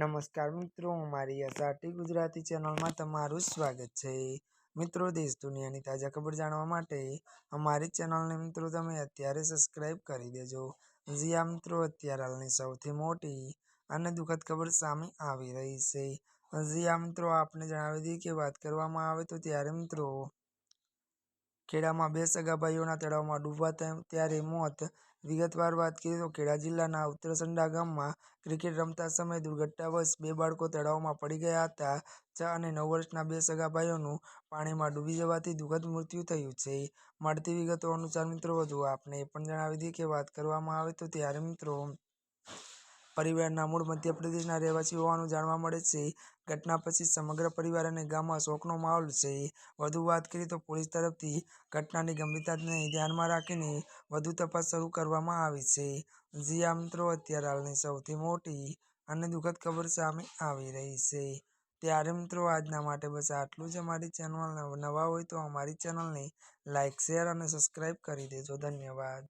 નમસ્કાર મિત્રો, મારી એસઆરટી ગુજરાતી ચેનલમાં તમારું સ્વાગત છે. મિત્રો, દેશ દુનિયાની તાજા ખબર જાણવા માટે અમારી ચેનલને મિત્રો તમે અત્યારે સબસ્ક્રાઈબ કરી દેજો. જ્યાં મિત્રો, અત્યારે હાલની સૌથી મોટી અને દુઃખદ ખબર સામે આવી રહી છે. જ્યાં મિત્રો, આપને જણાવી દઈએ કે વાત કરવામાં આવે તો ત્યારે મિત્રો ખેડામાં બે સગા ભાઈઓના તળાવમાં ડૂબવા ત્યારે મોત. વિગતવાર વાત કરીએ તો ખેડા જિલ્લાના ઉત્તરસંડા ગામમાં ક્રિકેટ રમતા સમયે દુર્ઘટનાવશ બે બાળકો તળાવમાં પડી ગયા હતા. છ અને નવ વર્ષના બે સગા ભાઈઓનું પાણીમાં ડૂબી જવાથી દુઃખદ મૃત્યુ થયું છે. મળતી વિગતો અનુસાર મિત્રો વધુ આપને એ પણ જણાવી દઈએ કે વાત કરવામાં આવે તો ત્યારે મિત્રો પરિવારના મૂળ મધ્યપ્રદેશના રહેવાસી હોવાનું જાણવા મળે છે. ઘટના પછી સમગ્ર પરિવાર અને ગામમાં શોકનો માહોલ છે. વધુ વાત કરીએ તો પોલીસ તરફથી ઘટનાની ગંભીરતાને ધ્યાનમાં રાખીને વધુ તપાસ શરૂ કરવામાં આવી છે. જ્યાં મિત્રો, અત્યારે હાલની સૌથી મોટી અને દુઃખદ ખબર સામે આવી રહી છે. ત્યારે મિત્રો, આજના માટે બસ આટલું જ. અમારી ચેનલ નવા હોય તો અમારી ચેનલને લાઇક શેર અને સબસ્ક્રાઈબ કરી દેજો. ધન્યવાદ.